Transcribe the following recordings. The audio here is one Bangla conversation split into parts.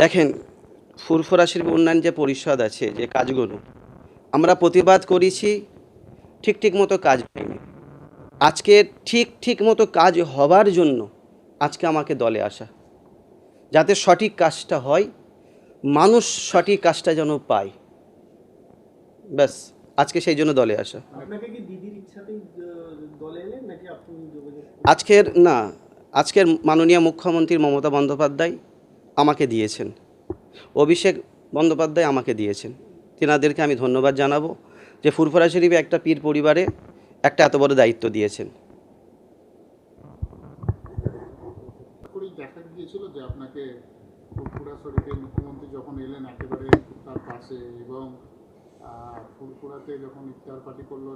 দেখেন ফুরফুরা শিল্প উন্নয়ন যে পরিষদ আছে যে কাজগুলো আমরা প্রতিবাদ করেছি ঠিক ঠিক মতো কাজ হয়নি। আজকে ঠিক ঠিক মতো কাজ হবার জন্য আজকে আমাকে দলে আসা। যাতে সঠিক কাজটা হয় মানুষ সঠিক কাজটা যেন পায়। ব্যাস আজকে সেই জন্য দলে আসা। আজকের না আজকের মাননীয় মুখ্যমন্ত্রী মমতা বন্দ্যোপাধ্যায় আমাকে দিয়েছেন। অভিষেক বন্দ্যোপাধ্যায় আমাকে দিয়েছেন। তেনাদেরকে আমি ধন্যবাদ জানাব যে ফুরফুরা শরীফে একটা পীর পরিবারে একটা এত বড় দায়িত্ব দিয়েছেন। দেখা যে আপনাকে ফুরফুরা মুখ্যমন্ত্রী যখন এলেন একেবারে তার পাশে এবং ফুরফুরাতে যখন করল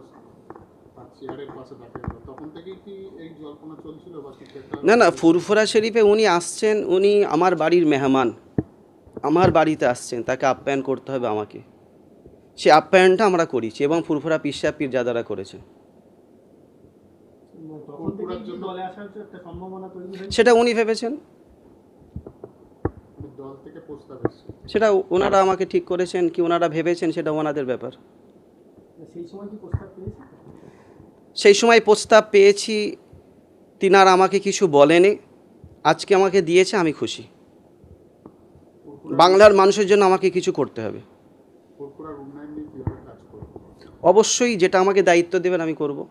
না না ফুরফুরা শরীফে উনি আসছেন উনি আমার বাড়ির মেহমান। আমার বাড়িতে আসছেন তাকে আপ্যায়ন করতে হবে আমাকে। সে আপ্যায়নটা আমরা করেছি এবং ফুরফুরা পিসা পীরজাদারা করেছেন। সেটা উনি ভেবেছেন। সেটা ওনারা আমাকে ঠিক করেছেন কি ওনারা ভেবেছেন সেটা ওনাদের ব্যাপার। সেই সময় কি প্রস্তাব সেই সময় প্রস্তাব পেয়েছি তিনার আমাকে কিছু বলেনি। আজকে আমাকে দিয়েছে আমি খুশি। বাংলার মানুষের জন্য আমাকে কিছু করতে হবে। নিয়ে অবশ্যই যেটা আমাকে দায়িত্ব দেবেন আমি করব।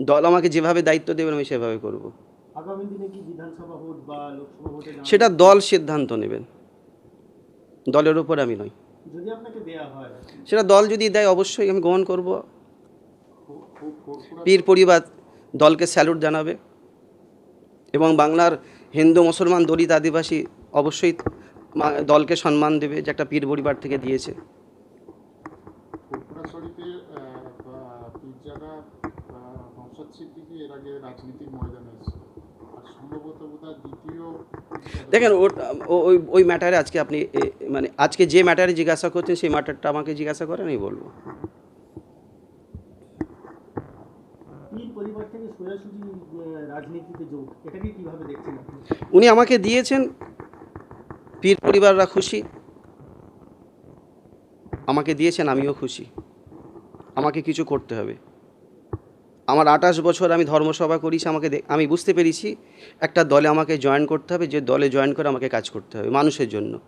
দল আমাকে যেভাবে দায়িত্ব দেবেন আমি সেভাবে করব। সেটা দল সিদ্ধান্ত নেবেন। দলের উপর আমি নই। যদি আপনাকে হয়। সেটা দল যদি দেয় অবশ্যই আমি গ্রহণ করব। পীর পরিবার দলকে স্যালুট জানাবে এবং বাংলার হিন্দু মুসলমান দলিত আদিবাসী অবশ্যই দলকে সম্মান দেবে যে একটা পীর পরিবার থেকে দিয়েছে। দেখেন ওই ওই ম্যাটারে আজকে আপনি মানে আজকে যে ম্যাটারে জিজ্ঞাসা করছেন সেই ম্যাটারটা আমাকে জিজ্ঞাসা করেন আমি বলব পীর উনি আমাকে দিয়েছেন, পীর পরিবাররা খুশি। আমাকে দিয়েছেন, আমিও খুশি। আমাকে কিছু করতে হবে। আমার আঠাশ বছর আমি ধর্মসভা করেছি, আমাকে আমি বুঝতে পেরেছি, একটা দলে আমাকে জয়েন করতে হবে, যে দলে জয়েন করে আমাকে কাজ করতে হবে, মানুষের জন্য।